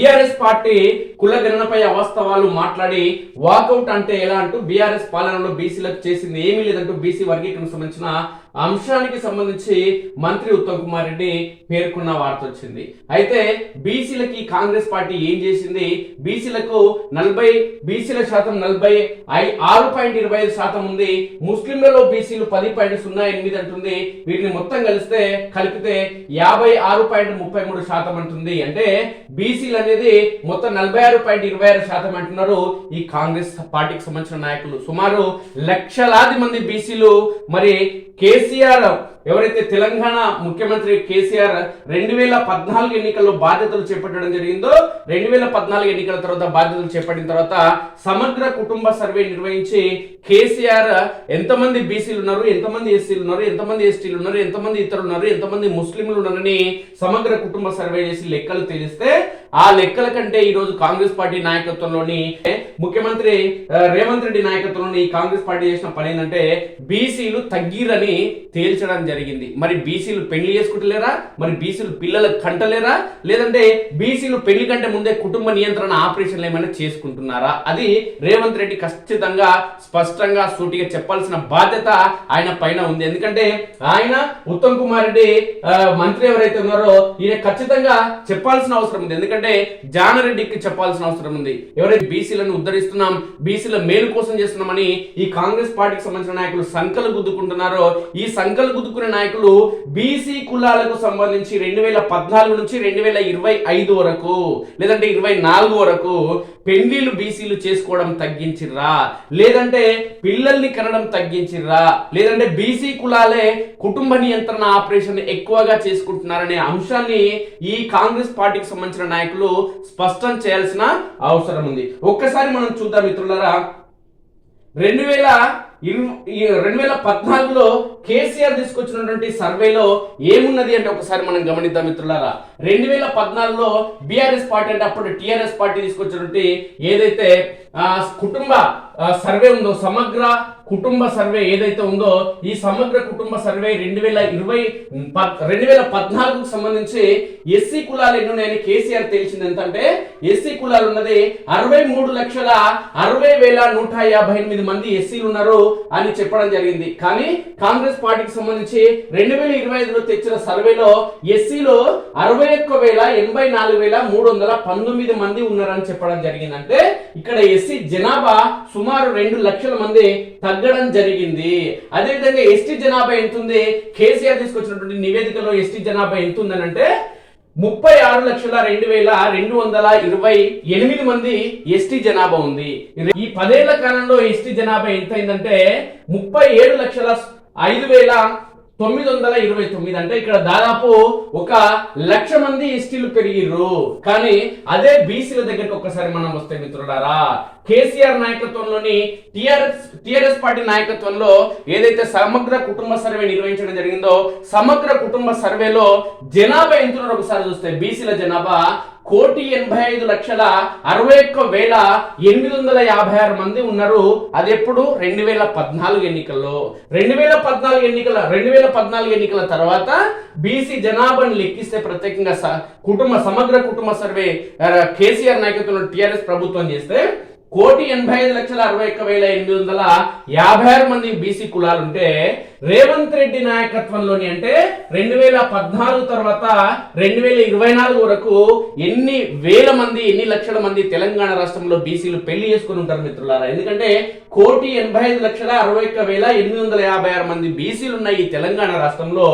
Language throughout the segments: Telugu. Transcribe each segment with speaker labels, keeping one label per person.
Speaker 1: బీఆర్ఎస్ పార్టీ కులగణనపై అవాస్తవాలు మాట్లాడి వాకౌట్ అంటే ఎలా అంటూ బీఆర్ఎస్ పాలనలో బీసీలకు చేసింది ఏమీ లేదంటూ బీసీ వర్గీకరణకు సంబంధించిన అంశానికి సంబంధించి మంత్రి ఉత్తమ్ కుమార్ రెడ్డి పేర్కొన్న వార్త వచ్చింది. అయితే బీసీలకి కాంగ్రెస్ పార్టీ ఏం చేసింది? బీసీలకు నలభై బీసీల శాతం నలభై ఐ- ఆరు పాయింట్ ఇరవై ఐదు శాతం ఉంది. ముస్లింలలో బీసీలు పది పాయింట్ సున్నా ఎనిమిది అంటుంది. వీటిని మొత్తం కలిస్తే కలిపితే యాభై ఆరు పాయింట్ ముప్పై మూడు శాతం అంటుంది. అంటే బీసీలు అనేది మొత్తం నలభై ఆరు పాయింట్ ఇరవై ఆరు శాతం అంటున్నారు. ఈ కాంగ్రెస్ పార్టీకి సంబంధించిన నాయకులు. సుమారు లక్షలాది మంది బీసీలు మరి కేసీఆర్ ఎవరైతే తెలంగాణ ముఖ్యమంత్రి కేసీఆర్ రెండు వేల పద్నాలుగు ఎన్నికల్లో బాధ్యతలు చేపట్టడం జరిగిందో రెండు వేల పద్నాలుగు ఎన్నికల తర్వాత బాధ్యతలు చేపట్టిన తర్వాత సమగ్ర కుటుంబ సర్వే నిర్వహించి కేసీఆర్ ఎంతమంది బీసీలు ఉన్నారు ఎంతమంది ఎస్సీలు ఉన్నారు ఎంతమంది ఎస్టీలు ఉన్నారు ఎంతమంది ఇతరులు ఉన్నారు ఎంతమంది ముస్లింలు ఉన్నారని సమగ్ర కుటుంబ సర్వే చేసి లెక్కలు తెలిస్తే ఆ లెక్కల కంటే ఈ రోజు కాంగ్రెస్ పార్టీ నాయకత్వంలోని ముఖ్యమంత్రి రేవంత్ రెడ్డి నాయకత్వంలోని కాంగ్రెస్ పార్టీ చేసిన పని ఏంటంటే బీసీలు తగ్గిరని తేల్చడం జరిగింది. మరి బీసీలు పెళ్ళి చేసుకుంటలేరా? మరి బీసీలు పిల్లలకు కంటలేరా? లేదంటే బీసీలు పెళ్ళి కంటే ముందే కుటుంబ నియంత్రణ ఆపరేషన్లు ఏమైనా చేసుకుంటున్నారా? అది రేవంత్ రెడ్డి ఖచ్చితంగా స్పష్టంగా సూటిగా చెప్పాల్సిన బాధ్యత ఆయన పైన ఉంది. ఎందుకంటే ఆయన ఉత్తమ్ కుమార్ రెడ్డి మంత్రి ఎవరైతే ఉన్నారో ఈయన ఖచ్చితంగా చెప్పాల్సిన అవసరం ఉంది. ఎందుకంటే జానారెడ్డికి చెప్పాల్సిన అవసరం ఉంది. ఎవరైతే బీసీలను ఉద్ధరిస్తున్నాం బీసీల మేలు కోసం చేస్తున్నామని ఈ కాంగ్రెస్ పార్టీకి సంబంధించిన నాయకులు సంకలు గుద్దుకుంటున్నారో ఈ సంకలు గుద్దుకు గుద్దుకునే నాయకులు బీసీ కులాలకు సంబంధించి రెండు వేల పద్నాలుగు నుంచి రెండు వేల ఇరవై ఐదు వరకు లేదంటే ఇరవై నాలుగు వరకు పెళ్ళిళ్ళు బీసీలు చేసుకోవడం తగ్గించిర్రా? లేదంటే పిల్లల్ని కనడం తగ్గించిర్రా? లేదంటే బీసీ కులాలే కుటుంబ నియంత్రణ ఆపరేషన్ ఎక్కువగా చేసుకుంటున్నారనే అంశాన్ని ఈ కాంగ్రెస్ పార్టీకి సంబంధించిన నాయకులు స్పష్టం చేయాల్సిన అవసరం ఉంది. ఒక్కసారి మనం చూద్దాం మిత్రులరా. రెండు వేల ఈ రెండు వేల పద్నాలుగులో కేసీఆర్ తీసుకొచ్చినటువంటి సర్వేలో ఏమున్నది అంటే ఒకసారి మనం గమనిద్దాం మిత్రులారా. రెండు వేల పద్నాలుగులో బీఆర్ఎస్ పార్టీ అంటే అప్పుడు టీఆర్ఎస్ పార్టీ తీసుకొచ్చినటువంటి ఏదైతే ఆ, కుటుంబ సర్వే ఉందో సమగ్ర కుటుంబ సర్వే ఏదైతే ఉందో ఈ సమగ్ర కుటుంబ సర్వే రెండు వేల ఇరవై రెండు వేల పద్నాలుగుకు సంబంధించి ఎస్సీ కులాలు ఎన్ని ఉన్నాయని కేసీఆర్ తెలిసింది ఎంతంటే ఎస్సీ కులాలు ఉన్నది అరవై మూడు లక్షల అరవై వేల నూట యాభై ఎనిమిది మంది ఎస్సీలు ఉన్నారు అని చెప్పడం జరిగింది. కానీ కాంగ్రెస్ పార్టీకి సంబంధించి రెండు వేల ఇరవై ఐదులో తెచ్చిన సర్వేలో ఎస్సీలో అరవై ఒక్క వేల ఎనభై నాలుగు వేల మూడు వందల పంతొమ్మిది మంది ఉన్నారని చెప్పడం జరిగింది అంటే ఇక్కడ ఎస్సీ జనాభా సుమారు రెండు లక్షల మంది తగ్గడం జరిగింది. అదేవిధంగా ఎస్టీ జనాభా ఎంత ఉంది కేసీఆర్ తీసుకొచ్చినటువంటి నివేదికలో ఎస్టీ జనాభా ఎంత ఉందని అంటే ముప్పై ఆరు లక్షల రెండు వేల రెండు వందల ఇరవై ఎనిమిది మంది ఎస్టీ జనాభా ఉంది. ఈ పదేళ్ళ కాలంలో ఎస్టీ జనాభా ఎంత అయిందంటే ముప్పై ఏడు లక్షల ఐదు వేల తొమ్మిది వందల ఇరవై తొమ్మిది అంటే ఇక్కడ దాదాపు ఒక లక్ష మంది ఎస్టీలు పెరిగిర్రు. కానీ అదే బీసీల దగ్గరికి ఒక్కసారి మనం వస్తే మిత్రులారా కేసీఆర్ నాయకత్వంలోని టిఆర్ఎస్ టిఆర్ఎస్ పార్టీ నాయకత్వంలో ఏదైతే సమగ్ర కుటుంబ సర్వే నిర్వహించడం జరిగిందో సమగ్ర కుటుంబ సర్వేలో జనాభా ఎంత ఒకసారి చూస్తే బీసీల జనాభా కోటి ఎనభై ఐదు లక్షల అరవై ఒక్క వేల ఎనిమిది వందల యాభై ఆరు మంది ఉన్నారు. అది ఎప్పుడు? రెండు వేల పద్నాలుగు ఎన్నికల్లో. రెండు వేల పద్నాలుగు ఎన్నికల రెండు వేల పద్నాలుగు ఎన్నికల తర్వాత బీసీ జనాభాను లెక్కిస్తే ప్రత్యేకంగా స- కుటుంబ సమగ్ర కుటుంబ సర్వే కేసీఆర్ నాయకత్వంలో టిఆర్ఎస్ ప్రభుత్వం చేస్తే కోటి ఎనభై ఐదు లక్షల అరవై ఒక్క వేల ఎనిమిది వందల యాభై ఆరు మంది బీసీ కులాలు ఉంటే రేవంత్ రెడ్డి నాయకత్వంలోని అంటే రెండు వేల పద్నాలుగు తర్వాత రెండు వేల ఇరవై నాలుగు వరకు ఎన్ని వేల మంది ఎన్ని లక్షల మంది తెలంగాణ రాష్ట్రంలో బీసీలు పెళ్ళి చేసుకుని ఉంటారు మిత్రులారా? ఎందుకంటే కోటి ఎనభై ఐదు లక్షల అరవై ఒక్క వేల ఎనిమిది వందల యాభై ఆరు మంది బీసీలు ఉన్న ఈ తెలంగాణ రాష్ట్రంలో.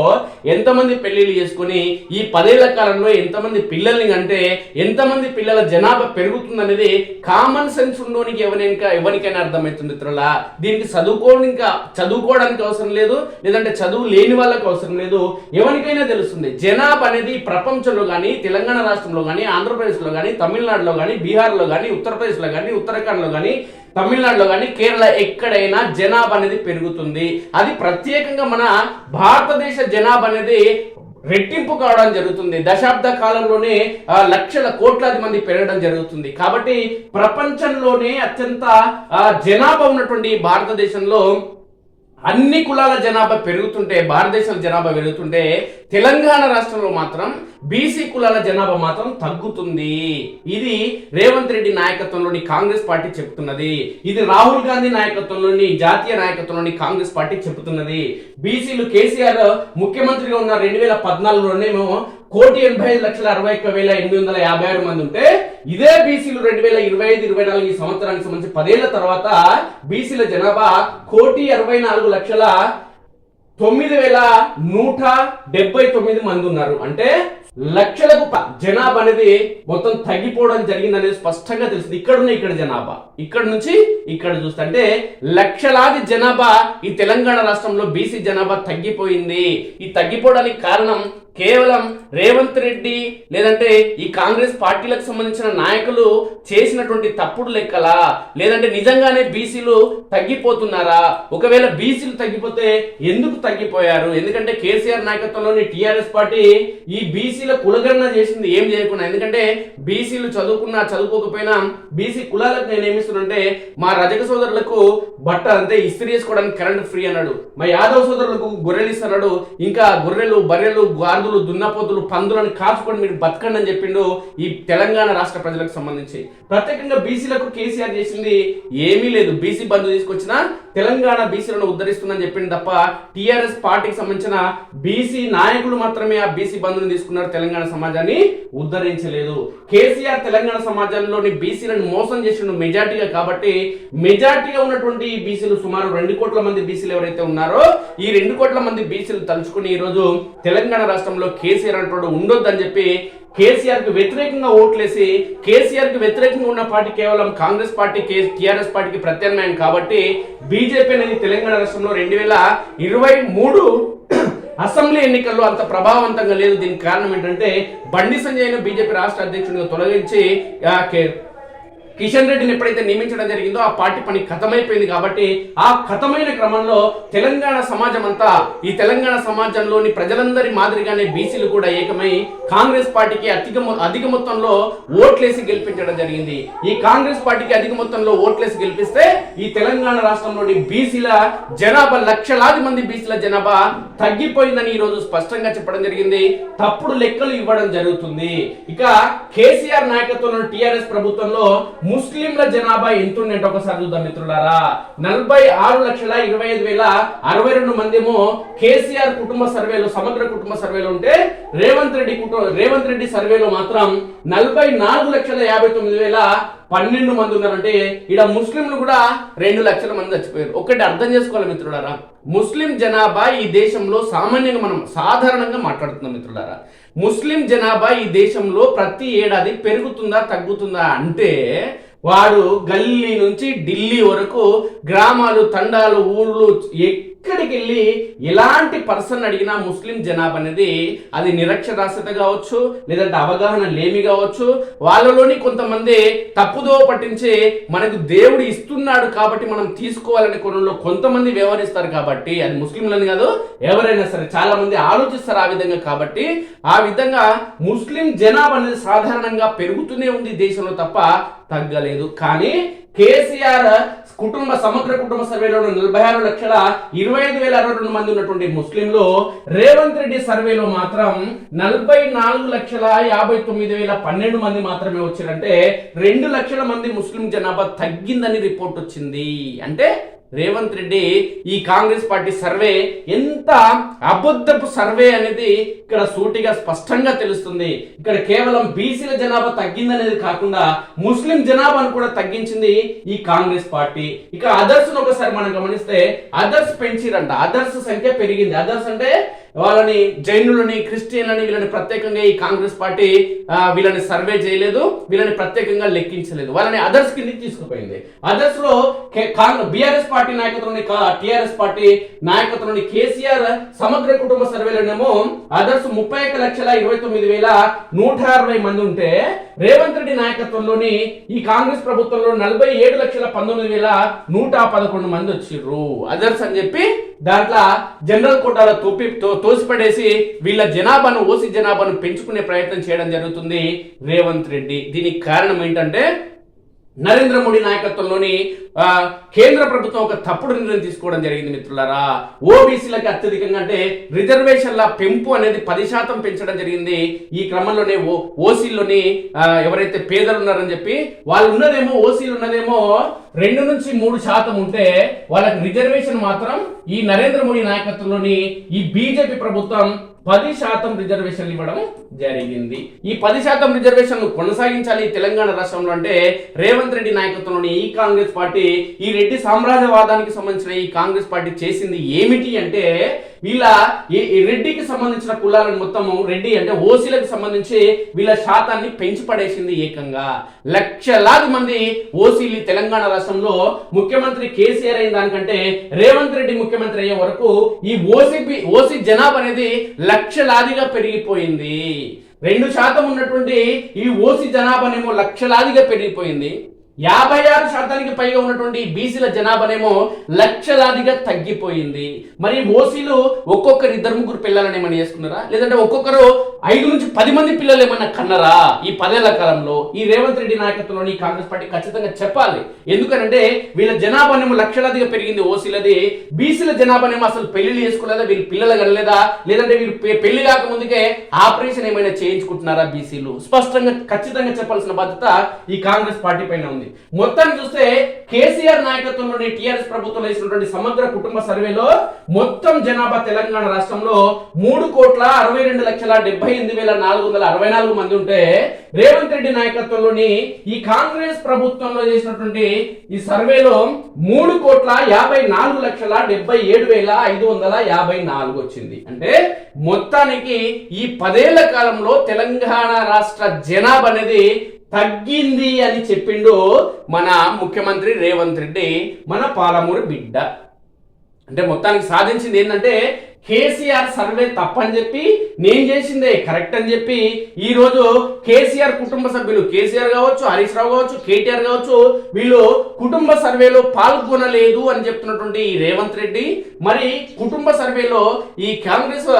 Speaker 1: ఎంతమంది పెళ్ళిళ్ళు చేసుకుని ఈ పదేళ్ళ కాలంలో ఎంతమంది పిల్లల్ని అంటే ఎంతమంది పిల్లల జనాభా పెరుగుతుందనేది కామన్ సెన్స్ ఉన్నోనికి ఎవరైనా ఎవరికైనా అర్థమవుతుంది మిత్రులా. దీనికి చదువుకోవడం ఇంకా చదువుకోవడానికి అవసరం లేదు లేదంటే చదువు లేని వాళ్ళకి అవసరం లేదు. ఎవరికైనా తెలుస్తుంది జనాభా అనేది ప్రపంచంలో కానీ తెలంగాణ రాష్ట్రంలో కానీ ఆంధ్రప్రదేశ్లో కానీ తమిళనాడులో కానీ బీహార్లో కానీ ఉత్తరప్రదేశ్లో కానీ ఉత్తరాఖండ్లో కానీ తమిళనాడులో కానీ కేరళ ఎక్కడైనా జనాభా అనేది పెరుగుతుంది. అది ప్రత్యేకంగా మన భారతదేశ జనాభా అనేది రెట్టింపు కావడం జరుగుతుంది. దశాబ్ద కాలంలోనే లక్షల కోట్లాది మంది పెరగడం జరుగుతుంది. కాబట్టి ప్రపంచంలోనే అత్యంత ఆ, జనాభా ఉన్నటువంటి భారతదేశంలో అన్ని కులాల జనాభా పెరుగుతుంటే భారతదేశం జనాభా పెరుగుతుంటే తెలంగాణ రాష్ట్రంలో మాత్రం బీసీ కులాల జనాభా మాత్రం తగ్గుతుంది. ఇది రేవంత్ రెడ్డి నాయకత్వంలోని కాంగ్రెస్ పార్టీ చెప్తున్నది. ఇది రాహుల్ గాంధీ నాయకత్వంలోని జాతీయ నాయకత్వంలోని కాంగ్రెస్ పార్టీ చెబుతున్నది బీసీలు కేసీఆర్ ముఖ్యమంత్రిగా ఉన్న రెండు వేల పద్నాలుగులోనేమో కోటి ఎనభై ఐదు లక్షల అరవై ఒక్క వేల ఎనిమిది వందల యాభై ఆరు మంది ఉంటే ఇదే బీసీలు రెండు వేల ఇరవై ఐదు ఇరవై నాలుగు ఈ సంవత్సరానికి సంబంధించి పదేళ్ళ తర్వాత బీసీల జనాభా కోటి అరవై నాలుగు లక్షల తొమ్మిది వేల నూట డెబ్బై తొమ్మిది మంది ఉన్నారు. అంటే లక్షలకు ప- జనాభా అనేది మొత్తం తగ్గిపోవడం జరిగింది అనేది స్పష్టంగా తెలుస్తుంది. ఇక్కడ ఉన్న ఇక్కడ జనాభా. ఇక్కడ నుంచి ఇక్కడ చూస్తే అంటే లక్షలాది జనాభా ఈ తెలంగాణ రాష్ట్రంలో బీసీ జనాభా తగ్గిపోయింది. ఈ తగ్గిపోవడానికి కారణం కేవలం రేవంత్ రెడ్డి లేదంటే ఈ కాంగ్రెస్ పార్టీలకు సంబంధించిన నాయకులు చేసినటువంటి తప్పుడు లెక్కలా? లేదంటే నిజంగానే బీసీలు తగ్గిపోతున్నారా? ఒకవేళ బీసీలు తగ్గిపోతే ఎందుకు తగ్గిపోయారు? ఎందుకంటే కేసీఆర్ నాయకత్వంలోని టిఆర్ఎస్ పార్టీ ఈ బీసీల కులగణన చేసింది ఏం చేయకుండా. ఎందుకంటే బీసీలు చదువుకున్నా చదువుకోకపోయినా బీసీ కులాలకు నేను ఏమిస్తున్నానంటే మా రజక సోదరులకు బట్ట అంతే ఇస్త్రీ చేసుకోవడానికి కరెంట్ ఫ్రీ అన్నాడు. మా యాదవ్ సోదరులకు గొర్రెలు ఇస్తున్నాడు ఇంకా గొర్రెలు బర్రెలు గార్దులు దున్నపోతులు పందులను కాల్చుకొని మీరు బతకండి అని చెప్పిండు ఈ తెలంగాణ రాష్ట్ర ప్రజలకు సంబంధించి. ప్రత్యేకంగా బీసీలకు కేసీఆర్ చేసింది ఏమీ లేదు. బీసీ బంధు తీసుకొచ్చిన తెలంగాణ బీసీలను ఉద్ధరిస్తుందని చెప్పింది తప్ప టీఆర్ఎస్ పార్టీకి సంబంధించిన బీసీ నాయకులు మాత్రమే ఆ బీసీ బంధుని తీసుకున్నారు తెలంగాణ సమాజాన్ని ఉద్ధరించలేదు. కేసీఆర్ తెలంగాణ సమాజంలోని బీసీలను మోసం చేసిండు మెజార్టీగా కాబట్టి మెజార్టీగా ఉన్నటువంటి ఈ బీసీలు సుమారు రెండు కోట్ల మంది బీసీలు ఎవరైతే ఉన్నారో ఈ రెండు కోట్ల మంది బీసీలు తలుచుకుని ఈ రోజు తెలంగాణ రాష్ట్రంలో కేసీఆర్ అంటాడు ఉండొద్దని చెప్పి కేసీఆర్కు వ్యతిరేకంగా ఓట్లేసి కేసీఆర్కు వ్యతిరేకంగా ఉన్న పార్టీ కేవలం కాంగ్రెస్ పార్టీ టిఆర్ఎస్ పార్టీకి ప్రత్యామ్నాయం కాబట్టి బీజేపీ అనేది తెలంగాణ రాష్ట్రంలో రెండు వేల ఇరవై మూడు అసెంబ్లీ ఎన్నికల్లో అంత ప్రభావవంతంగా లేదు. దీనికి కారణం ఏంటంటే బండి సంజయ్ను బీజేపీ రాష్ట్ర అధ్యక్షుడిగా తొలగించి కిషన్ రెడ్డిని ఎప్పుడైతే నియమించడం జరిగిందో ఆ పార్టీ పని ఖతమైపోయింది కాబట్టి ఆ ఖతమైన క్రమంలో తెలంగాణ సమాజం అంతా ఈ తెలంగాణ సమాజంలోని ప్రజలందరి మాదిరిగానే బీసీలు కూడా ఏకమై కాంగ్రెస్ పార్టీకి అధిక అధిక మొత్తంలో ఓట్లేసి గెలిపించడం జరిగింది. ఈ కాంగ్రెస్ పార్టీకి అధిక మొత్తంలో ఓట్లేసి గెలిపిస్తే ఈ తెలంగాణ రాష్ట్రంలోని బీసీల జనాభా లక్షలాది మంది బీసీల జనాభా తగ్గిపోయిందని ఈ రోజు స్పష్టంగా చెప్పడం జరిగింది. తప్పుడు లెక్కలు ఇవ్వడం జరుగుతుంది. ఇక కేసీఆర్ నాయకత్వంలో టిఆర్ఎస్ ప్రభుత్వంలో ముస్లింల జనాభా ఎంత ఉందంటే ఒకసారి చూద్దాం మిత్రులారా. నలభై ఆరు లక్షల ఇరవై ఐదు వేల అరవై రెండు మందేమో కేసీఆర్ కుటుంబ సర్వేలో సమగ్ర కుటుంబ సర్వేలో ఉంటే రేవంత్ రెడ్డి కుటుంబ రేవంత్ రెడ్డి సర్వేలో మాత్రం నలభై నాలుగు లక్షల యాభై తొమ్మిది వేల పన్నెండు మంది ఉన్నారంటే ఇక్కడ ముస్లింలు కూడా రెండు లక్షల మంది చచ్చిపోయారు. ఒకటి అర్థం చేసుకోవాలి మిత్రులారా. ముస్లిం జనాభా ఈ దేశంలో సామాన్యంగా మనం సాధారణంగా మాట్లాడుతున్నాం మిత్రులారా. ముస్లిం జనాభా ఈ దేశంలో ప్రతి ఏడాది పెరుగుతుందా తగ్గుతుందా అంటే వాడు గల్లీ నుంచి ఢిల్లీ వరకు గ్రామాలు తండాలు ఊళ్ళు ఎక్కడికి వెళ్ళి ఎలాంటి పర్సన్ అడిగినా ముస్లిం జనాభా అనేది అది నిరక్షరాస్యత కావచ్చు లేదంటే అవగాహన లేమి కావచ్చు. వాళ్ళలోని కొంతమంది తప్పుదో పట్టించి మనకు దేవుడు ఇస్తున్నాడు కాబట్టి మనం తీసుకోవాలనే కోణంలో కొంతమంది వ్యవహరిస్తారు కాబట్టి అది ముస్లింలని కాదు ఎవరైనా సరే చాలా మంది ఆలోచిస్తారు ఆ విధంగా కాబట్టి ఆ విధంగా ముస్లిం జనాభా అనేది సాధారణంగా పెరుగుతూనే ఉంది దేశంలో తప్ప తగ్గలేదు. కానీ కేసీఆర్ కుటుంబ సమగ్ర కుటుంబ సర్వేలో నలభై ఆరు లక్షల ఇరవై ఐదు వేల అరవై రెండు మంది ఉన్నటువంటి ముస్లింలు రేవంత్ రెడ్డి సర్వేలో మాత్రం నలభై నాలుగు లక్షల యాభై తొమ్మిది వేల పన్నెండు మంది మాత్రమే వచ్చారంటే రెండు లక్షల మంది ముస్లిం జనాభా తగ్గిందని రిపోర్ట్ వచ్చింది. అంటే రేవంత్ రెడ్డి ఈ కాంగ్రెస్ పార్టీ సర్వే ఎంత అబద్ధపు సర్వే అనేది ఇక్కడ సూటిగా స్పష్టంగా తెలుస్తుంది. ఇక్కడ కేవలం బీసీల జనాభా తగ్గిందనేది కాకుండా ముస్లిం జనాభాను కూడా తగ్గించింది ఈ కాంగ్రెస్ పార్టీ. ఇక అదర్స్ ఒకసారి మనం గమనిస్తే అదర్స్ పెంచిరంట. అదర్స్ సంఖ్య పెరిగింది. అదర్స్ అంటే వాళ్ళని జైనులని క్రిస్టియన్లని వీళ్ళని ప్రత్యేకంగా ఈ కాంగ్రెస్ పార్టీ వీళ్ళని సర్వే చేయలేదు వీళ్ళని ప్రత్యేకంగా లెక్కించలేదు. వాళ్ళని అదర్స్ కింద తీసుకుపోయింది. అదర్స్లో బిఆర్ఎస్ పార్టీ నాయకత్వంలోని టిఆర్ఎస్ పార్టీ నాయకత్వంలోని కేసీఆర్ సమగ్ర కుటుంబ సర్వేలోనేమో అదర్స్ ముప్పై ఒక్క లక్షల ఇరవై తొమ్మిది వేల నూట అరవై మంది ఉంటే రేవంత్ రెడ్డి నాయకత్వంలోని ఈ కాంగ్రెస్ ప్రభుత్వంలో నలభై ఏడు లక్షల పంతొమ్మిది వేల నూట పదకొండు మంది వచ్చిర్రు. అదర్స్ అని చెప్పి దాంట్లో జనరల్ కోటాలో తొప్పి తోసిపడేసి వీళ్ళ జనాభాను ఓసీ జనాభాను పెంచుకునే ప్రయత్నం చేయడం జరుగుతుంది. రేవంత్ రెడ్డి దీనికి కారణం ఏంటంటే నరేంద్ర మోడీ నాయకత్వంలోని కేంద్ర ప్రభుత్వం ఒక తప్పుడు నిర్ణయం తీసుకోవడం జరిగింది మిత్రులారా. ఓబీసీలకి అత్యధికంగా అంటే రిజర్వేషన్ల పెంపు అనేది పది శాతం పెంచడం జరిగింది. ఈ క్రమంలోనే ఓ ఓసీల్లోని ఎవరైతే పేదలు ఉన్నారని చెప్పి వాళ్ళు ఉన్నదేమో ఓసీలు ఉన్నదేమో రెండు నుంచి మూడు శాతం ఉంటే వాళ్ళకి రిజర్వేషన్ మాత్రం ఈ నరేంద్ర మోడీ నాయకత్వంలోని ఈ బీజేపీ ప్రభుత్వం పది శాతం రిజర్వేషన్లు ఇవ్వడం జరిగింది. ఈ పది శాతం రిజర్వేషన్లు కొనసాగించాలి తెలంగాణ రాష్ట్రంలో అంటే రేవంత్ రెడ్డి నాయకత్వంలోని ఈ కాంగ్రెస్ పార్టీ ఈ రెడ్డి సామ్రాజ్యవాదానికి సంబంధించిన ఈ కాంగ్రెస్ పార్టీ చేసింది ఏమిటి అంటే వీళ్ళ ఈ రెడ్డికి సంబంధించిన కులాలను మొత్తము రెడ్డి అంటే ఓసీలకు సంబంధించి వీళ్ళ శాతాన్ని పెంచి పడేసింది ఏకంగా. లక్షలాది మంది ఓసీలు తెలంగాణ రాష్ట్రంలో ముఖ్యమంత్రి కేసీఆర్ అయిన దానికంటే రేవంత్ రెడ్డి ముఖ్యమంత్రి అయ్యే వరకు ఈ ఓసీపీ ఓసీ జనాభా అనేది లక్షలాదిగా పెరిగిపోయింది. రెండు శాతం ఉన్నటువంటి ఈ ఓసీ జనాభానేమో లక్షలాదిగా పెరిగిపోయింది. యాభై ఆరు శాతానికి పైగా ఉన్నటువంటి బీసీల జనాభానేమో లక్షలాదిగా తగ్గిపోయింది. మరి ఓసీలు ఒక్కొక్కరు ఇద్దరు ముగ్గురు పిల్లలని ఏమైనా చేసుకున్నారా? లేదంటే ఒక్కొక్కరు ఐదు నుంచి పది మంది పిల్లలు ఏమైనా కన్నరా? ఈ పదేళ్ళ కాలంలో ఈ రేవంత్ రెడ్డి నాయకత్వంలోని ఈ కాంగ్రెస్ పార్టీ ఖచ్చితంగా చెప్పాలి. ఎందుకనంటే వీళ్ళ జనాభానేమో లక్షలాదిగా పెరిగింది ఓసీలది. బీసీల జనాభానేమో అసలు పెళ్ళి చేసుకోలేదా? వీళ్ళు పిల్లలు కనలేదా? లేదంటే వీళ్ళు పె- పెళ్ళి కాకముందుకే ఆపరేషన్ ఏమైనా చేయించుకుంటున్నారా బీసీలు? స్పష్టంగా ఖచ్చితంగా చెప్పాల్సిన బాధ్యత ఈ కాంగ్రెస్ పార్టీ పైన ఉంది. మొత్తాన్ని చూస్తే కేసీఆర్ నాయకత్వంలోని టీఆర్ఎస్ ప్రభుత్వం వేసినటువంటి సమగ్ర కుటుంబ సర్వేలో మొత్తం జనాభా తెలంగాణ రాష్ట్రంలో మూడు కోట్ల అరవై రెండు లక్షల డెబ్బై ఎనిమిది వేల నాలుగు వందల అరవై నాలుగు మంది ఉంటే రేవంత్ రెడ్డి నాయకత్వంలోని ఈ కాంగ్రెస్ ప్రభుత్వంలో చేసినటువంటి ఈ సర్వేలో మూడు కోట్ల యాభై నాలుగు లక్షల డెబ్బై ఏడు వేల ఐదు వందల యాభై నాలుగు వచ్చింది. అంటే మొత్తానికి ఈ పదేళ్ళ కాలంలో తెలంగాణ రాష్ట్ర జనాభా అనేది తగ్గింది అని చెప్పిండు మన ముఖ్యమంత్రి రేవంత్ రెడ్డి మన పాలమూరు బిడ్డ. అంటే మొత్తానికి సాధించింది ఏంటంటే కేసీఆర్ సర్వే తప్పని చెప్పి నేను చేసిందే కరెక్ట్ అని చెప్పి ఈ రోజు కేసీఆర్ కుటుంబ సభ్యులు కేసీఆర్ కావచ్చు హరీష్ రావు కావచ్చు కేటీఆర్ కావచ్చు వీళ్ళు కుటుంబ సర్వేలో పాల్గొనలేదు అని చెప్తున్నటువంటి ఈ రేవంత్ రెడ్డి మరి కుటుంబ సర్వేలో ఈ కాంగ్రెస్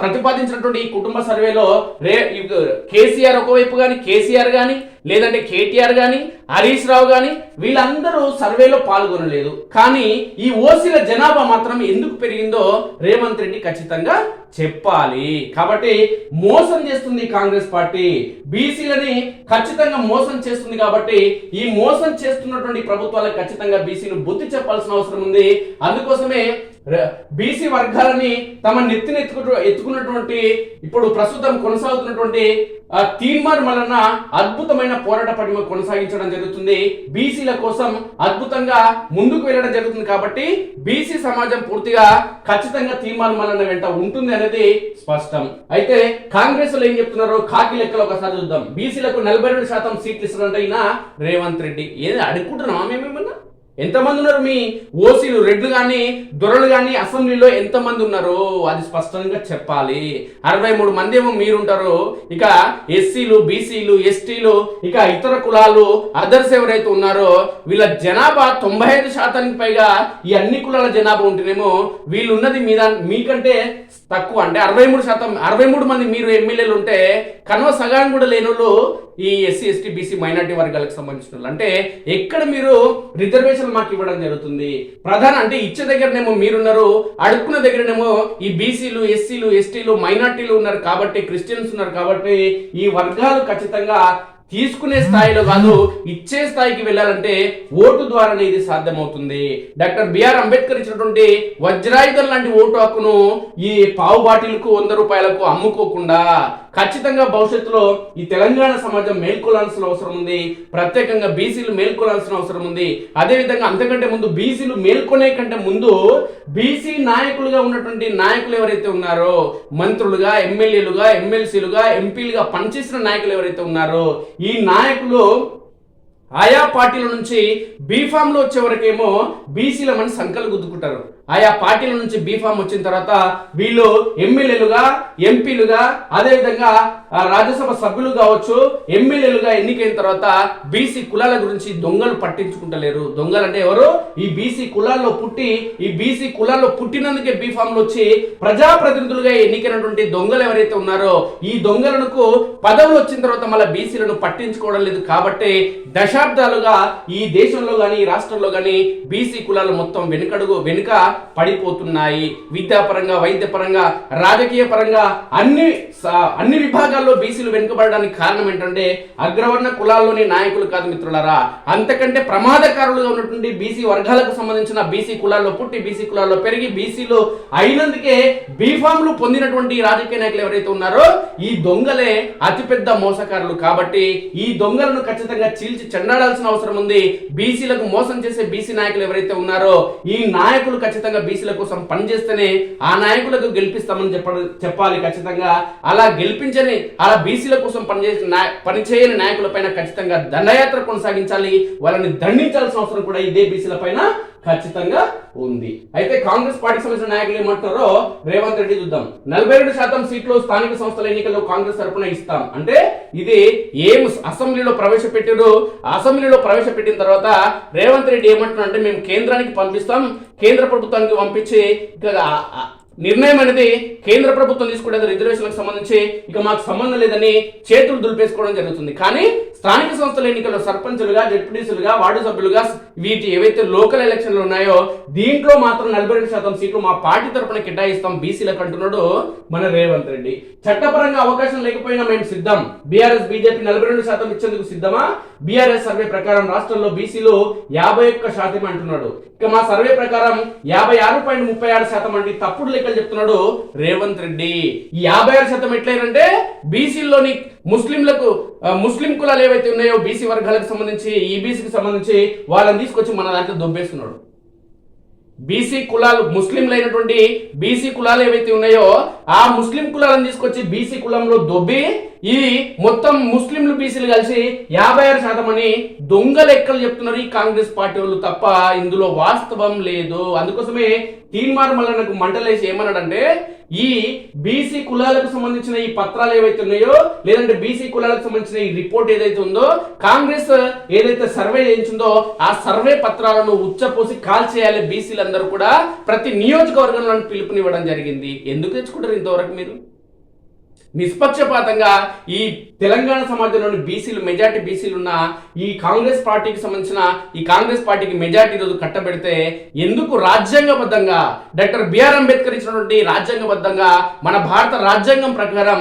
Speaker 1: ప్రతిపాదించినటువంటి ఈ కుటుంబ సర్వేలో రే కేసీఆర్ ఒకవైపు కానీ కేసీఆర్ కానీ లేదంటే కేటీఆర్ కానీ హరీష్ రావు కానీ వీళ్ళందరూ సర్వేలో పాల్గొనలేదు. కానీ ఈ ఓసీల జనాభా మాత్రం ఎందుకు పెరిగిందో రేవంత్ రెడ్డి ఖచ్చితంగా చెప్పాలి. కాబట్టి మోసం చేస్తుంది కాంగ్రెస్ పార్టీ. బీసీలని ఖచ్చితంగా మోసం చేస్తుంది కాబట్టి ఈ మోసం చేస్తున్నటువంటి ప్రభుత్వాలకు ఖచ్చితంగా బీసీలు బుద్ధి చెప్పాల్సిన అవసరం ఉంది. అందుకోసమే బీసీ వర్గాలని తమ నెత్తిన ఎత్తుకు ఎత్తుకున్నటువంటి ఇప్పుడు ప్రస్తుతం కొనసాగుతున్నటువంటి ఆ, తీర్మాన్ వలన అద్భుతమైన పోరాట పడిమ కొనసాగించడం జరుగుతుంది. బీసీల కోసం అద్భుతంగా ముందుకు వెళ్ళడం జరుగుతుంది కాబట్టి బీసీ సమాజం పూర్తిగా ఖచ్చితంగా తీర్మానం వలన వెంట ఉంటుంది అనేది స్పష్టం. అయితే కాంగ్రెస్లో ఏం చెప్తున్నారో కాకి లెక్కలు ఒకసారి చూద్దాం. బీసీలకు నలభై రెండు శాతం సీట్లు ఇస్తున్నట్టు అయినా రేవంత్ రెడ్డి. ఏది అడుగుకుంటున్నామా మేమేమన్నా ఎంతమంది ఉన్నారు మీ ఓసీలు? రెడ్లు కానీ దొరలు కానీ అసెంబ్లీలో ఎంతమంది ఉన్నారు అది స్పష్టంగా చెప్పాలి. అరవై మూడు మంది ఏమో మీరుంటారు. ఇక ఎస్సీలు బీసీలు ఎస్టీలు ఇక ఇతర కులాలు అదర్స్ ఎవరైతే ఉన్నారో వీళ్ళ జనాభా తొంభై ఐదు శాతానికి పైగా ఈ అన్ని కులాల జనాభా ఉంటేనేమో వీళ్ళు ఉన్నది మీద మీకంటే తక్కువ. అంటే అరవై మూడు శాతం అరవై మూడు మంది మీరు ఎమ్మెల్యేలు ఉంటే కనవ సగానికి కూడా లేని వాళ్ళు ఈ ఎస్సీ ఎస్టీ బీసీ మైనార్టీ వర్గాలకు సంబంధించిన వాళ్ళు. అంటే ఎక్కడ మీరు రిజర్వేషన్ మాకు ఇవ్వడం జరుగుతుంది. ప్రధాన అంటే ఇచ్చే దగ్గరనేమో మీరున్నారు అడుక్కున్న దగ్గరనేమో ఈ బీసీలు ఎస్సీలు ఎస్టీలు మైనార్టీలు ఉన్నారు కాబట్టి క్రిస్టియన్స్ ఉన్నారు కాబట్టి ఈ వర్గాలు ఖచ్చితంగా తీసుకునే స్థాయిలో కాదు ఇచ్చే స్థాయికి వెళ్ళాలంటే ఓటు ద్వారానే ఇది సాధ్యమవుతుంది. డాక్టర్ బిఆర్ అంబేద్కర్ ఇచ్చినటువంటి వజ్రాయుధం లాంటి ఓటు హక్కును ఈ పావు బాటిల్కు వంద రూపాయలకు అమ్ముకోకుండా ఖచ్చితంగా భవిష్యత్తులో ఈ తెలంగాణ సమాజం మేల్కొలాల్సిన అవసరం ఉంది. ప్రత్యేకంగా బీసీలు మేల్కొలాల్సిన అవసరం ఉంది. అదేవిధంగా అంతకంటే ముందు బీసీలు మేల్కొనే కంటే ముందు బీసీ నాయకులుగా ఉన్నటువంటి నాయకులు ఎవరైతే ఉన్నారో మంత్రులుగా ఎమ్మెల్యేలుగా ఎమ్మెల్సీలుగా ఎంపీలుగా పనిచేసిన నాయకులు ఎవరైతే ఉన్నారో ఈ నాయకులు ఆయా పార్టీల నుంచి బీఫామ్లో వచ్చే వరకేమో బీసీలమని సంకలు గుద్దుకుంటారు ఆయా పార్టీల నుంచి బీఫామ్ వచ్చిన తర్వాత వీళ్ళు ఎమ్మెల్యేలుగా ఎంపీలుగా అదేవిధంగా ఆ, రాజ్యసభ సభ్యులు కావచ్చు ఎమ్మెల్యేలుగా ఎన్నికైన తర్వాత బీసీ కులాల గురించి దొంగలు పట్టించుకుంటలేరు. దొంగలు అంటే ఎవరు? ఈ బీసీ కులాల్లో పుట్టి ఈ బీసీ కులాల్లో పుట్టినందుకే బీఫామ్లు వచ్చి ప్రజాప్రతినిధులుగా ఎన్నికైనటువంటి దొంగలు ఎవరైతే ఉన్నారో ఈ దొంగలకు పదవులు వచ్చిన తర్వాత మళ్ళీ బీసీలను పట్టించుకోవడం లేదు కాబట్టి దశాబ్దాలుగా ఈ దేశంలో కానీ ఈ రాష్ట్రంలో కానీ బీసీ కులాలు మొత్తం వెనుకడుగు వెనుక పడిపోతున్నాయి. విద్యాపరంగా వైద్యపరంగా రాజకీయ పరంగా అన్ని అన్ని విభాగాల్లో బీసీలు వెనుకబడడానికి కారణం ఏంటంటే అగ్రవర్ణ కులాల్లోని నాయకులు కాదు మిత్రులారా. అంతకంటే ప్రమాదకారులుగా ఉన్నటువంటి బీసీ వర్గాలకు సంబంధించిన బీసీ కులాల్లో పుట్టి బీసీ కులాల్లో పెరిగి బీసీలు అయినందుకే బీఫామ్లు పొందినటువంటి రాజకీయ నాయకులు ఎవరైతే ఉన్నారో ఈ దొంగలే అతిపెద్ద మోసకారులు. కాబట్టి ఈ దొంగలను ఖచ్చితంగా చీల్చి చెండాడాల్సిన అవసరం ఉంది. బీసీలకు మోసం చేసే బీసీ నాయకులు ఎవరైతే ఉన్నారో ఈ నాయకులు ఖచ్చితంగా బీసీల కోసం పనిచేస్తేనే ఆ నాయకులకు గెలిపిస్తామని చెప్ప చెప్పాలి ఖచ్చితంగా. అలా గెలిపించని అలా బీసీల కోసం పనిచేసిన నాయ- పనిచేయని నాయకుల పైన ఖచ్చితంగా దండయాత్ర కొనసాగించాలి. వాళ్ళని దండించాల్సిన అవసరం కూడా ఇదే బీసీల పైన ఖచ్చితంగా ఉంది. అయితే కాంగ్రెస్ పార్టీకి సంబంధించిన నాయకులు ఏమంటారో రేవంత్ రెడ్డి చూద్దాం. నలభై రెండు శాతం సీట్లు స్థానిక సంస్థల ఎన్నికల్లో కాంగ్రెస్ తరఫున ఇస్తాం. అంటే ఇది ఏం అసెంబ్లీలో ప్రవేశపెట్టారు అసెంబ్లీలో ప్రవేశపెట్టిన తర్వాత రేవంత్ రెడ్డి ఏమంటున్నారు అంటే మేము కేంద్రానికి పంపిస్తాం కేంద్ర ప్రభుత్వానికి పంపించి ఇక నిర్ణయం అనేది కేంద్ర ప్రభుత్వం తీసుకునే రిజర్వేషన్లకు సంబంధించి ఇక మాకు సంబంధం లేదని చేతులు దులిపేసుకోవడం జరుగుతుంది. కానీ స్థానిక సంస్థల ఎన్నికల్లో సర్పంచులుగా డిప్యూటీసులుగా వార్డు సభ్యులుగా వీటి ఏవైతే లోకల్ ఎలక్షన్లు ఉన్నాయో దీంట్లో మాత్రం నలభై రెండు శాతం సీట్లు మా పార్టీ తరపున కేటాయిస్తాం బీసీలకు అంటున్నాడు మన రేవంత్ రెడ్డి. చట్టపరంగా అవకాశం లేకపోయినా మేము సిద్ధం. బీఆర్ఎస్ బీజేపీ నలభై రెండు శాతం ఇచ్చేందుకు సిద్ధమా? బీఆర్ఎస్ సర్వే ప్రకారం రాష్ట్రంలో బీసీలు యాభై ఒక్క శాతం అంటున్నాడు. ఇక మా సర్వే ప్రకారం యాభై ఆరు పాయింట్ ముప్పై ఆరు శాతం అండి తప్పుడు లెక్కలు చెప్తున్నాడు రేవంత్ రెడ్డి. ఈ యాభై ఆరు శాతం ఎట్లయినంటే బీసీల్లోని ముస్లింలకు ముస్లిం కులాలు ఏవైతే ఉన్నాయో బీసీ వర్గాలకు సంబంధించి ఈ సంబంధించి వాళ్ళని తీసుకొచ్చి మన దాంట్లో దొబ్బేస్తున్నాడు. బీసీ కులాలు ముస్లింలు అయినటువంటి బీసీ కులాలు ఏవైతే ఉన్నాయో ఆ ముస్లిం కులాలను తీసుకొచ్చి బీసీ కులంలో దొబ్బి ఇది మొత్తం ముస్లింలు బీసీలు కలిసి యాభై ఆరు శాతం అని దొంగ లెక్కలు చెప్తున్నారు ఈ కాంగ్రెస్ పార్టీ వాళ్ళు తప్ప ఇందులో వాస్తవం లేదు. అందుకోసమే తీన్మార్ మళ్ళీ నాకు మంటలేసి ఏమన్నాడంటే ఈ బీసీ కులాలకు సంబంధించిన ఈ పత్రాలు ఏవైతే ఉన్నాయో లేదంటే బీసీ కులాలకు సంబంధించిన ఈ రిపోర్ట్ ఏదైతే ఉందో కాంగ్రెస్ ఏదైతే సర్వే చేయించిందో ఆ సర్వే పత్రాలను ఉచ్చపోసి కాల్ చేయాలి బీసీలందరూ కూడా ప్రతి నియోజకవర్గంలో పిలుపునివ్వడం జరిగింది. ఎందుకు తెచ్చుకుంటారు ఇంతవరకు మీరు? నిష్పక్షపాతంగా ఈ తెలంగాణ సమాజంలోని బీసీలు మెజార్టీ బీసీలు ఉన్న ఈ కాంగ్రెస్ పార్టీకి సంబంధించిన ఈ కాంగ్రెస్ పార్టీకి మెజార్టీ రోజు కట్టబెడితే ఎందుకు రాజ్యాంగబద్ధంగా డాక్టర్ బిఆర్ అంబేద్కర్ ఇచ్చినటువంటి రాజ్యాంగబద్ధంగా మన భారత రాజ్యాంగం ప్రకారం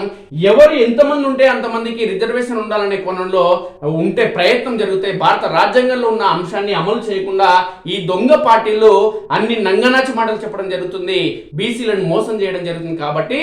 Speaker 1: ఎవరు ఎంతమంది ఉంటే అంతమందికి రిజర్వేషన్ ఉండాలనే కోణంలో ఉంటే ప్రయత్నం జరిగితే భారత రాజ్యాంగంలో ఉన్న అంశాన్ని అమలు చేయకుండా ఈ దొంగ పార్టీలు అన్ని నంగనాచి మాటలు చెప్పడం జరుగుతుంది. బీసీలను మోసం చేయడం జరుగుతుంది కాబట్టి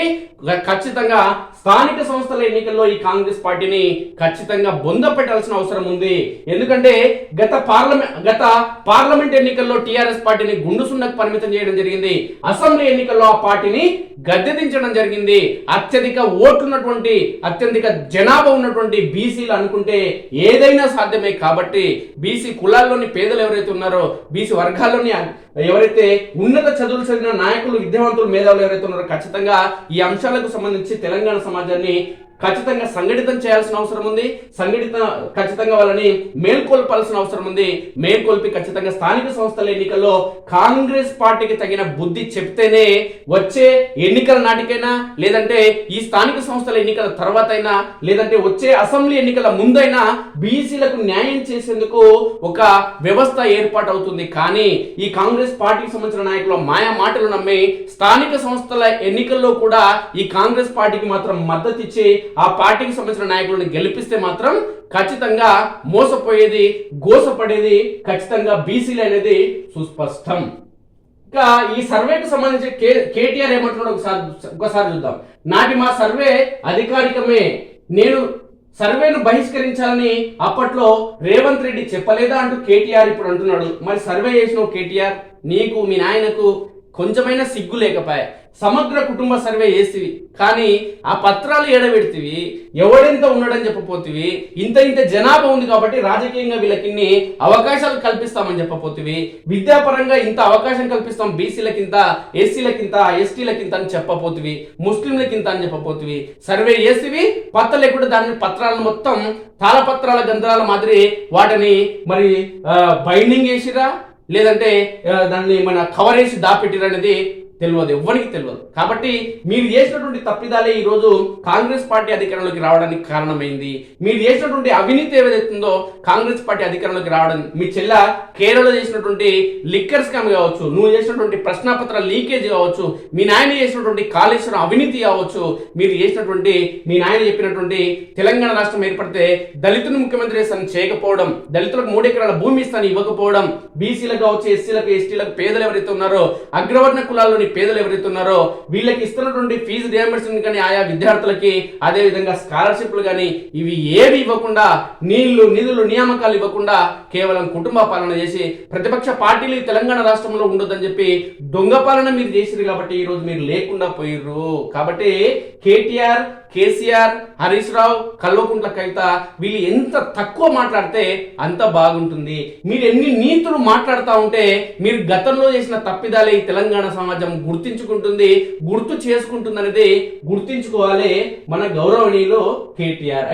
Speaker 1: ఖచ్చితంగా స్థానిక సంస్థల ఎన్నికల్లో ఈ కాంగ్రెస్ పార్టీని ఖచ్చితంగా బొంద పెట్టాల్సిన అవసరం ఉంది. ఎందుకంటే గత పార్లమెంట్ గత పార్లమెంట్ ఎన్నికల్లో టీఆర్ఎస్ పార్టీని గుండు సున్నకు పరిమితం చేయడం జరిగింది. అసెంబ్లీ ఎన్నికల్లో ఆ పార్టీని గద్దెదించడం జరిగింది. అత్యధిక ఓట్లున్నటువంటి అత్యధిక జనాభా ఉన్నటువంటి బీసీలు అనుకుంటే ఏదైనా సాధ్యమే. కాబట్టి బీసీ కులాల్లోని పేదలు ఎవరైతే ఉన్నారో బీసీ వర్గాల్లోని ఎవరైతే ఉన్నత చదువులు చదివిన నాయకులు విద్యావంతులు మేధావులు ఎవరైతే ఉన్నారో ఖచ్చితంగా ఈ అంశాలకు సంబంధించి తెలంగాణ సమాజాన్ని ఖచ్చితంగా సంఘటితం చేయాల్సిన అవసరం ఉంది. సంఘటిత ఖచ్చితంగా వాళ్ళని మేల్కొల్పాల్సిన అవసరం ఉంది. మేల్కొల్పి ఖచ్చితంగా స్థానిక సంస్థల ఎన్నికల్లో కాంగ్రెస్ పార్టీకి తగిన బుద్ధి చెప్తేనే వచ్చే ఎన్నికల నాటికైనా లేదంటే ఈ స్థానిక సంస్థల ఎన్నికల తర్వాత అయినా లేదంటే వచ్చే అసెంబ్లీ ఎన్నికల ముందైనా బీసీలకు న్యాయం చేసేందుకు ఒక వ్యవస్థ ఏర్పాటు అవుతుంది కానీ ఈ కాంగ్రెస్ పార్టీకి సంబంధించిన నాయకులు మాయా మాటలు నమ్మి స్థానిక సంస్థల ఎన్నికల్లో కూడా ఈ కాంగ్రెస్ పార్టీకి మాత్రం మద్దతు ఇచ్చి ఆ పార్టీకి సంబంధించిన నాయకులను గెలిపిస్తే మాత్రం ఖచ్చితంగా మోసపోయేది గోసపడేది ఖచ్చితంగా బీసీలు అనేది సుస్పష్టం. ఇంకా ఈ సర్వేకు సంబంధించి కే కేటీఆర్ ఏమంటున్నాడు ఒకసారి ఒకసారి చూద్దాం. నాటి మా సర్వే అధికారికమే. నేను సర్వేను బహిష్కరించాలని అప్పట్లో రేవంత్ రెడ్డి చెప్పలేదా అంటూ కేటీఆర్ ఇప్పుడు అంటున్నాడు. మరి సర్వే చేసినావు కేటీఆర్? నీకు మీ నాయనకు కొంచెమైనా సిగ్గు లేకపోయా. సమగ్ర కుటుంబ సర్వే వేసివి కానీ ఆ పత్రాలు ఏడబెడితివి ఎవడెంత ఉన్నాడని చెప్పపోతివి ఇంత ఇంత జనాభా ఉంది కాబట్టి రాజకీయంగా వీళ్ళకిన్ని అవకాశాలు కల్పిస్తామని చెప్పపోతివి విద్యాపరంగా ఇంత అవకాశం కల్పిస్తాం బీసీలకింత ఎస్సీలకింత ఎస్టీలకింత అని చెప్పపోతివి ముస్లింలకింత అని చెప్పపోతివి సర్వే చేసివి పత్త లేకుండా దాని పత్రాలను మొత్తం తాళపత్రాల గంధరాల మాదిరి వాటిని మరి బైండింగ్ చేసిరా? లేదంటే దాన్ని మన కవర్ వేసి దాపెట్టిరనేది తెలియదు ఎవ్వరికి తెలియదు. కాబట్టి మీరు చేసినటువంటి తప్పిదాలే ఈరోజు కాంగ్రెస్ పార్టీ అధికారంలోకి రావడానికి కారణమైంది. మీరు చేసినటువంటి అవినీతి ఏదైతుందో కాంగ్రెస్ పార్టీ అధికారంలోకి రావడం మీ చెల్ల కేరళలో చేసినటువంటి లిక్కర్ స్కామ్ కావచ్చు నువ్వు చేసినటువంటి ప్రశ్నాపత్ర లీకేజ్ కావచ్చు మీ నాయన చేసినటువంటి కాళేశ్వరం అవినీతి కావచ్చు మీరు చేసినటువంటి మీ నాయన చెప్పినటువంటి తెలంగాణ రాష్ట్రం ఏర్పడితే దళితుని ముఖ్యమంత్రి చేస్తాను చేయకపోవడం దళితులకు మూడు ఎకరాల భూమి ఇస్తాను ఇవ్వకపోవడం బీసీలకు కావచ్చు ఎస్సీలకు ఎస్టీలకు పేదలు ఎవరైతే ఉన్నారో అగ్రవర్ణ కులాల్లోని పేదలు ఎవరైతే ఉన్నారో వీళ్ళకి ఇస్తున్నటువంటి ఫీజు రియంబర్స్మెంట్ కానీ ఆయా విద్యార్థులకి అదే విధంగా స్కాలర్షిప్లు కానీ ఇవి ఏవి ఇవ్వకుండా నీళ్ళు నిధులు నియామకాలు ఇవ్వకుండా కేవలం కుటుంబ పాలన చేసి ప్రతిపక్ష పార్టీలు తెలంగాణ రాష్ట్రంలో ఉండొద్దని చెప్పి దొంగ పాలన మీరు చేసిరు కాబట్టి ఈ రోజు మీరు లేకుండా పోయిర్రు. కాబట్టి కేటీఆర్ కేసీఆర్ హరీష్ రావు కల్వకుంట్ల కవిత వీళ్ళు ఎంత తక్కువ మాట్లాడితే అంత బాగుంటుంది. మీరు ఎన్ని నీతులు మాట్లాడుతూ ఉంటే మీరు గతంలో చేసిన తప్పిదాలే ఈ తెలంగాణ సమాజం గుర్తించుకుంటుంది గుర్తు చేసుకుంటుంది అనేది గుర్తించుకోవాలి మన గౌరవనీయులు కేటీఆర్.